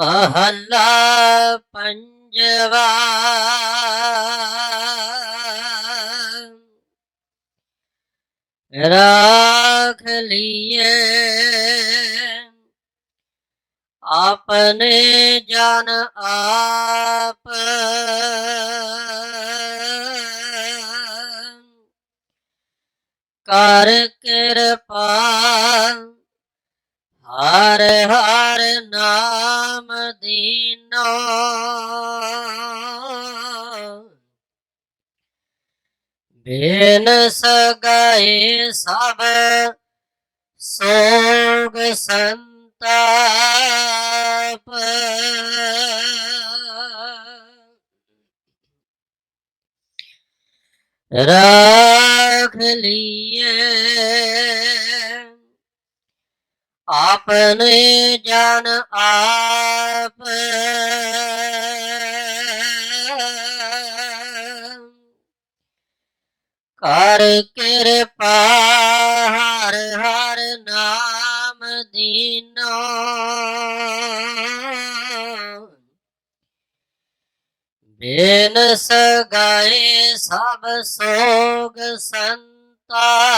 ਮਹੱਲਾ ਪੰਜਵਾ ਰਾਖ ਲਿਏ ਆਪਣੇ ਜਨ ਆਪ ਕਰ ਕਿਰਪਾ ਹਰ ਹਰ ਨਾਮ ਦੀਨੋ ਬਿਨ ਸਗਾਏ ਸਭ ਸੋਗ ਸੰਤਾਪ ਰਾਖ ਲਿਏ ਆਪਣੇ ਜਨ ਆਪ। ਕਰ ਕਿਰਪਾ ਹਰ ਹਰ ਨਾਮ ਦੀਨੋ। ਬਿਨ ਸਗਾਏ ਸਭ ਸੋਗ ਸੰਤਾ।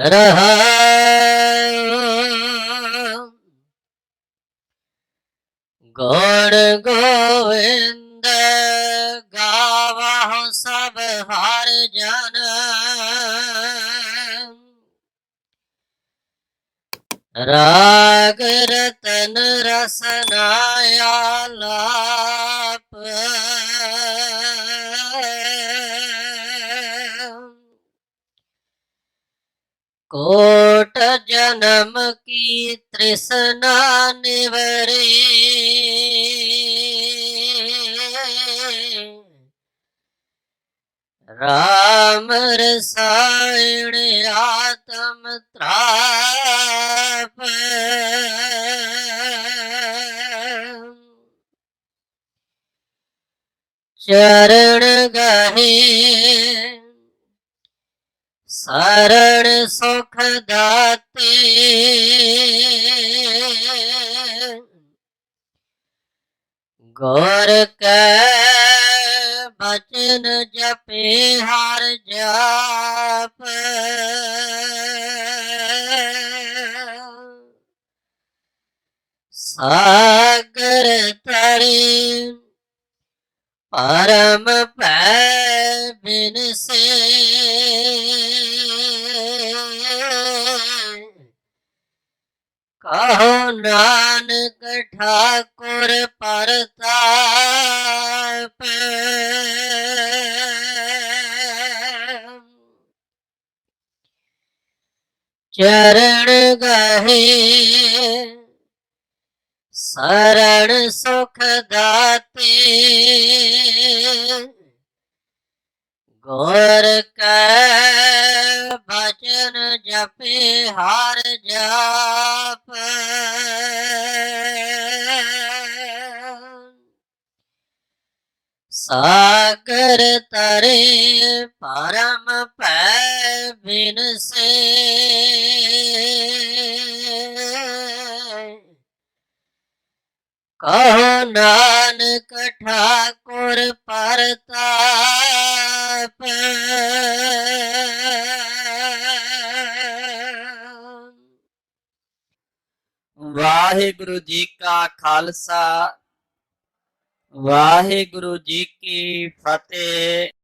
ਰਹਾ ਗੁਣ ਗੋਵਿੰਦ ਗਾਵਹੁ ਸਭ ਹਰ ਜਨ ਰਾਗ ਰਤਨ ਰਸਨਾਇਆ ਲਾਪ ਕੋਟ ਜਨਮ ਕੀ ਤ੍ਰਿਸ਼ਨਾ ਨਿਵਰੇ। ਰਾਮ ਰਸਾਇਣ ਆਤਮ ਤ੍ਰਾਪ। ਚਰਨ ਗਹੇ ਸਰਣ ਸੁਖ ਦਾਤੇ। ਗੁਰ ਕੈ ਬਚਨ ਜਪੇ ਹਰ ਜਾਪ। ਸਾਗਰ ਤਰੀ ਪਰਮ ਪੈ ਬਿਨਸੇ ਕਹੋ ਨਾਨਕ ਠਾਕੁਰ ਪਰਤਾਪ। ਚਰਨ ਗਹੇ ਸਰਣ ਸੁਖ ਦਾਤੇ ਗੁਰ ਕੈ ਬਚਨ ਜਪੇ ਹਰ ਜਾਪ। ਸਾਗਰ ਤਰੇ ਪਰਮ ਪੈ ਬਿਨਸੇ। ਠਾਕੁਰ ਪਰਤਾਪ। ਵਾਹਿਗੁਰੂ ਜੀ ਕਾ ਖਾਲਸਾ। ਵਾਹਿਗੁਰੂ ਜੀ ਕੀ ਫਤਿਹ।